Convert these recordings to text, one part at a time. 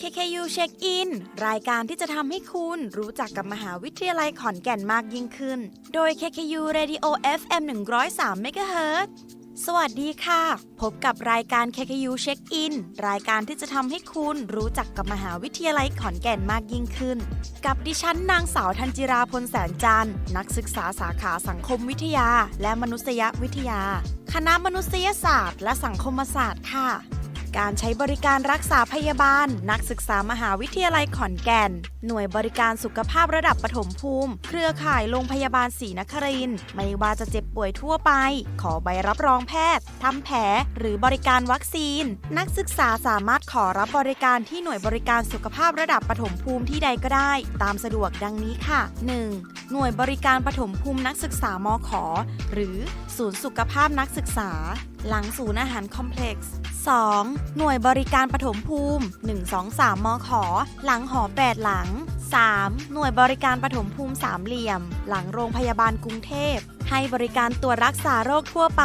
KKU Check In รายการที่จะทำให้คุณรู้จักกับมหาวิทยาลัยขอนแก่นมากยิ่งขึ้น โดย KKU Radio FM 103 MHz สวัสดีค่ะ พบกับรายการ KKU Check In รายการที่จะทำให้คุณรู้จักกับมหาวิทยาลัยขอนแก่นมากยิ่งขึ้น กับดิฉันนางสาวธันจิราพลแสนจันทร์นักศึกษาสาขาสังคมวิทยา และมนุษยวิทยา คณะมนุษยศาสตร์ และสังคมศาสตร์ค่ะ การใช้บริการรักษาพยาบาล นักศึกษามหาวิทยาลัยขอนแก่น หน่วยบริการสุขภาพระดับปฐมภูมิ เครือข่ายโรงพยาบาลศรีนครินไม่ว่าจะเจ็บป่วยทั่วไป ขอใบรับรองแพทย์ทำแผลหรือบริการวัคซีน นักศึกษาสามารถขอรับบริการที่หน่วยบริการสุขภาพระดับปฐมภูมิที่ใดก็ได้ ตามสะดวกดังนี้ค่ะ 1. หน่วยบริการปฐมภูมินักศึกษามขหรือศูนย์สุขภาพนักศึกษา หลังศูนย์อาหารคอมเพล็กซ์ 2. หน่วยบริการปฐมภูมิ 123 มข หลังหอ 8 หลัง 3. หน่วยบริการปฐมภูมิสามเหลี่ยม หลังโรงพยาบาลกรุงเทพ ให้บริการตรวจรักษาโรคทั่วไป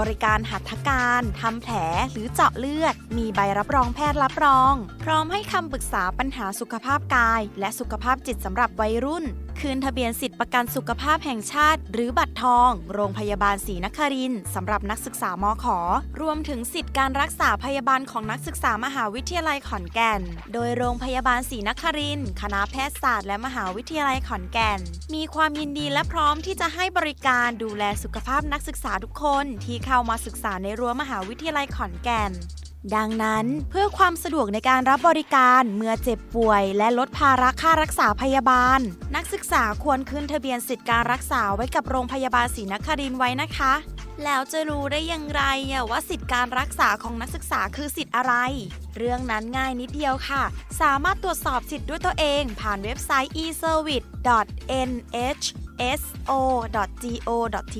บริการหัตถการทำแผลหรือเจาะเลือด มีใบรับรองแพทย์รับรอง พร้อมให้คำปรึกษาปัญหาสุขภาพกาย และสุขภาพจิตสำหรับวัยรุ่น คืนทะเบียนสิทธิประกันสุขภาพแห่งชาติ หรือบัตรทอง โรงพยาบาลศรีนครินทร์สำหรับนักศึกษามขรวมถึงสิทธิการรักษาพยาบาลของนักศึกษามหาวิทยาลัยขอนแก่น โดยโรงพยาบาลศรีนครินทร์คณะแพทยศาสตร์และมหาวิทยาลัยขอนแก่น มีความยินดีและพร้อมที่จะให้บริการดูแลสุขภาพนักศึกษาทุกคนที่เข้ามาศึกษาในรั้วมหาวิทยาลัยขอนแก่น ดังนั้นเพื่อความสะดวกในการรับบริการเมื่อเจ็บป่วย และลดภาระค่ารักษาพยาบาล นักศึกษาควรขึ้นทะเบียนสิทธิการรักษาไว้กับโรงพยาบาลศรีนครินไว้นะคะ แล้วจะรู้ได้อย่างไรว่าสิทธิการรักษาของนักศึกษาคือสิทธิ์อะไร เรื่องนั้นง่ายนิดเดียวค่ะ สามารถตรวจสอบสิทธิ์ด้วยตัวเอง ผ่านเว็บไซต์ e-service.nh so.go.th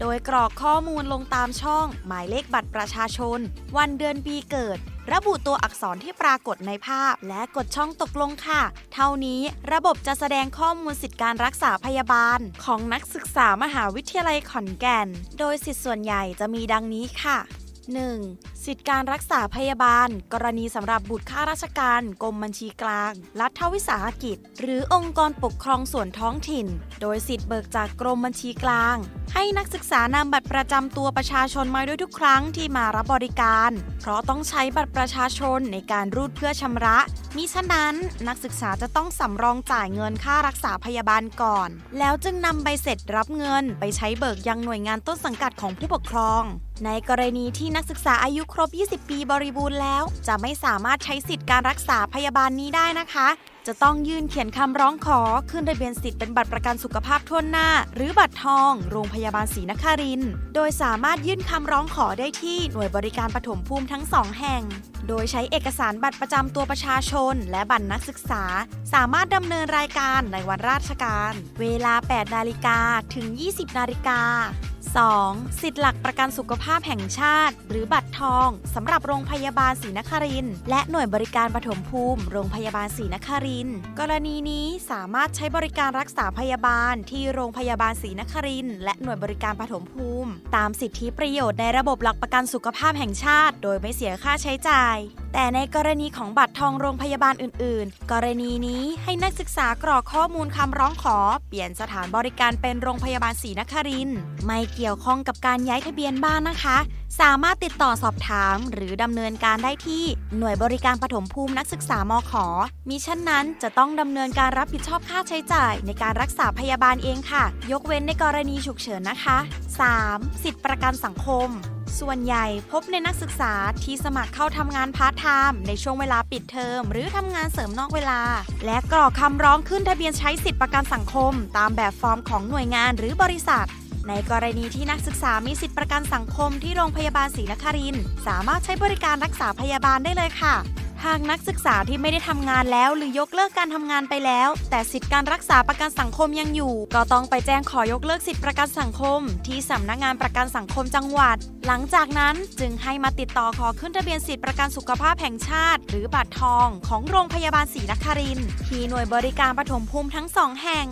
โดยกรอกข้อมูลลงตามช่อง หมายเลขบัตรประชาชน วันเดือนปีเกิด ระบุตัวอักษรที่ปรากฏในภาพ และกดช่องตกลงค่ะ เท่านี้ระบบจะแสดงข้อมูลสิทธิการรักษาพยาบาล ของนักศึกษามหาวิทยาลัยขอนแก่น โดยสิทธิส่วนใหญ่จะมีดังนี้ค่ะ 1. สิทธิการรักษาพยาบาล กรณีสำหรับบุตรข้าราชการ กรมบัญชีกลาง รัฐวิสาหกิจ หรือองค์กรปกครองส่วนท้องถิ่น โดยสิทธิเบิกจากกรมบัญชีกลาง ให้นักศึกษานำบัตรประจำตัวประชาชนมาด้วยทุกครั้งที่มารับบริการ เพราะต้องใช้บัตรประชาชนในการรูดเพื่อชำระมิฉะนั้นนักศึกษาจะต้องสำรองจ่ายเงินค่ารักษาพยาบาลก่อน แล้วจึงนำใบเสร็จรับเงิน ไปใช้เบิกยังหน่วยงานต้นสังกัดของผู้ปกครอง ในกรณีที่นักศึกษาอายุครบ 20 ปีบริบูรณ์แล้ว จะไม่สามารถใช้สิทธิการรักษาพยาบาลนี้ได้นะคะ จะต้องยื่นเขียนคำร้องขอ ขึ้นทะเบียนสิทธิ์เป็นบัตรประกันสุขภาพทั่วหน้า หรือบัตรทอง โรงพยาบาลศรีนครินทร์โดยสามารถยื่นคำร้องขอได้ที่หน่วยบริการปฐมภูมิทั้งสองแห่ง โดยใช้เอกสารบัตรประจำตัวประชาชน และบัตรนักศึกษา สามารถดำเนินรายการในวันราชการ เวลา 8 นาฬิกาถึง 20 นาฬิกา 2. สิทธิหลักประกันสุขภาพแห่งชาติ หรือบัตรทองสำหรับโรงพยาบาลศรีนครินและหน่วยบริการปฐมภูมิ โรงพยาบาลศรีนครินกรณีนี้สามารถใช้บริการรักษาพยาบาลที่โรงพยาบาลศรีนครินและหน่วยบริการปฐมภูมิ ตามสิทธิประโยชน์ในระบบหลักประกันสุขภาพแห่งชาติ โดยไม่เสียค่าใช้จ่าย แต่ในกรณีของบัตรทองโรงพยาบาลอื่น ๆ กรณีนี้ให้นักศึกษากรอกข้อมูลคำร้องขอ เปลี่ยนสถานบริการเป็นโรงพยาบาลศรีนครินทร์ไม่เกี่ยวข้องกับการย้ายทะเบียนบ้านนะคะ สามารถติดต่อสอบถาม หรือดำเนินการได้ที่หน่วยบริการปฐมภูมินักศึกษามขมิฉะนั้นจะต้องดำเนินการรับผิดชอบค่าใช้จ่าย ในการรักษาพยาบาลเองค่ะ ยกเว้นในกรณีฉุกเฉินนะคะ 3. สิทธิประกันสังคม ส่วนใหญ่พบในนักศึกษาที่สมัครเข้าทำงานพาร์ทไทม์ในช่วงเวลาปิดเทอม หรือทำงานเสริมนอกเวลา และกรอกคำร้องขึ้นทะเบียนใช้สิทธิประกันสังคม ตามแบบฟอร์มของหน่วยงานหรือบริษัท ในกรณีที่นักศึกษามีสิทธิประกันสังคมที่โรงพยาบาลศรีนครินสามารถใช้บริการรักษาพยาบาลได้เลยค่ะหากนักศึกษาที่ไม่ได้ทำงานแล้วหรือยกเลิกการทำงานไปแล้ว แต่สิทธิการรักษาประกันสังคมยังอยู่ ก็ต้องไปแจ้งขอยกเลิกสิทธิประกันสังคม ที่สำนักงานประกันสังคมจังหวัด หลังจากนั้นจึงให้มาติดต่อขอขึ้นทะเบียนสิทธิประกันสุขภาพแห่งชาติ หรือบัตรทองของโรงพยาบาลศรีนครินทร์ที่หน่วยบริการปฐมภูมิทั้งสองแห่ง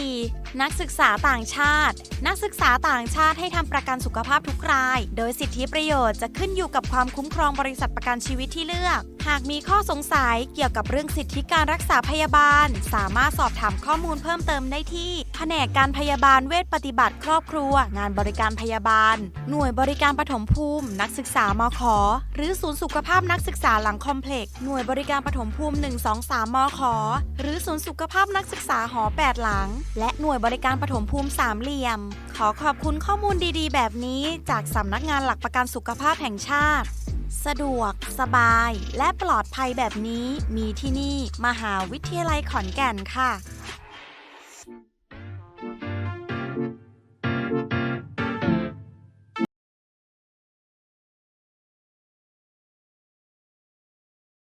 4. นักศึกษาต่างชาติ นักศึกษาต่างชาติให้ทำประกันสุขภาพทุกราย โดยสิทธิประโยชน์จะขึ้นอยู่กับความคุ้มครองบริษัทประกันชีวิตที่เลือก หากมีข้อสงสัยเกี่ยวกับเรื่องสิทธิการรักษาพยาบาล สามารถสอบถามข้อมูลเพิ่มเติมได้ที่ แผนกการพยาบาลเวชปฏิบัติครอบครัว งานบริการพยาบาล หน่วยบริการปฐมภูมิ นักศึกษามขหรือศูนย์สุขภาพนักศึกษาหลังคอมเพล็กซ์หน่วยบริการปฐมภูมิ 123 มขหรือศูนย์สุขภาพนักศึกษาหอ 8 หลัง และหน่วยบริการปฐมภูมิสามเหลี่ยม ขอขอบคุณข้อมูลดีๆ แบบนี้ จากสำนักงานหลักประกันสุขภาพแห่งชาติ สะดวก สบาย และปลอดภัยแบบนี้ มีที่นี่ มหาวิทยาลัยขอนแก่นค่ะ